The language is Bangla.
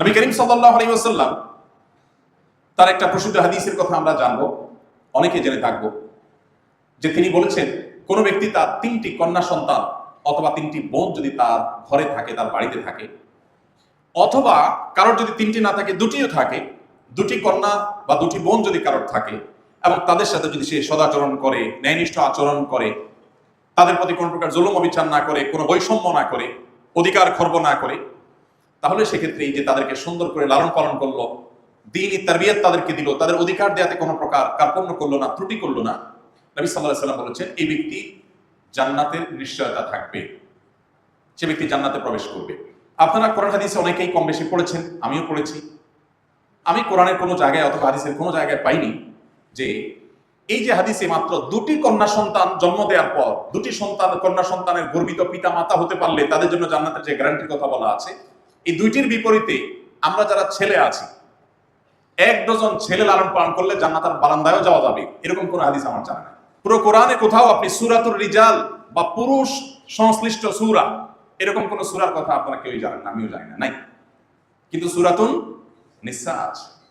নবী করিম সাল্লাল্লাহু আলাইহি ওয়াসাল্লাম, তার একটা প্রসিদ্ধ হাদিসের কথা আমরা জানব, অনেকে জেনে থাকব, যে তিনি বলেছেন, কোন ব্যক্তি তার তিনটি কন্যা সন্তান অথবা তিনটি বোন যদি তার ঘরে থাকে, তার বাড়িতে থাকে, অথবা কারোর যদি তিনটি না থাকে, দুটিও থাকে, দুটি কন্যা বা দুটি বোন যদি কারোর থাকে, এবং তাদের সাথে যদি সে সদাচরণ করে, ন্যায়নিষ্ঠ আচরণ করে, তাদের প্রতি কোনো প্রকার জুলুম অবিচার না করে, কোনো বৈষম্য না করে, অধিকার খর্ব না করে তাহলে সেক্ষেত্রে এই যে তাদেরকে সুন্দর করে লালন পালন করল দিন তারবিয়ত তাদেরকে দিল, তাদের অধিকার দেওয়াতে কোনো প্রকার কার্পণ্য করল না, ত্রুটি করল না। নবী সাল্লাহ সাল্লাম বলেছেন, এই ব্যক্তি জান্নাতের নিশ্চয়তা থাকবে। সে ব্যক্তি জান্নাতে প্রবেশ করবে। আপনারা কোরআন হাদিসে অনেকেই কম বেশি পড়েছেন, আমিও পড়েছি। আমি কোরআনের কোনো জায়গায় অথবা হাদিসের কোনো জায়গায় পাইনি যে এই যে হাদিসে মাত্র দুটি কন্যা সন্তান জন্ম দেওয়ার পর, দুটি সন্তান, কন্যা সন্তানের গর্বিত পিতা মাতা হতে পারলে তাদের জন্য জান্নাতের যে গ্যারান্টির কথা বলা আছে এই দুইটির বিপরীতে আমরা যারা ছেলে আছি, এক ডজন ছেলে লালন পালন করলে জান্নাতার বারান্দায়ও যাওয়া যাবে, এরকম কোন হাদিস আমার জানা নাই। পুরো কোরআনে কোথাও আপনি সুরাতুর রিজাল বা পুরুষ সংশ্লিষ্ট সুরা, এরকম কোন সুরার কথা আপনারা কেউই জানেন না, আমিও জানি না, নাই। কিন্তু সুরাতুন আছে।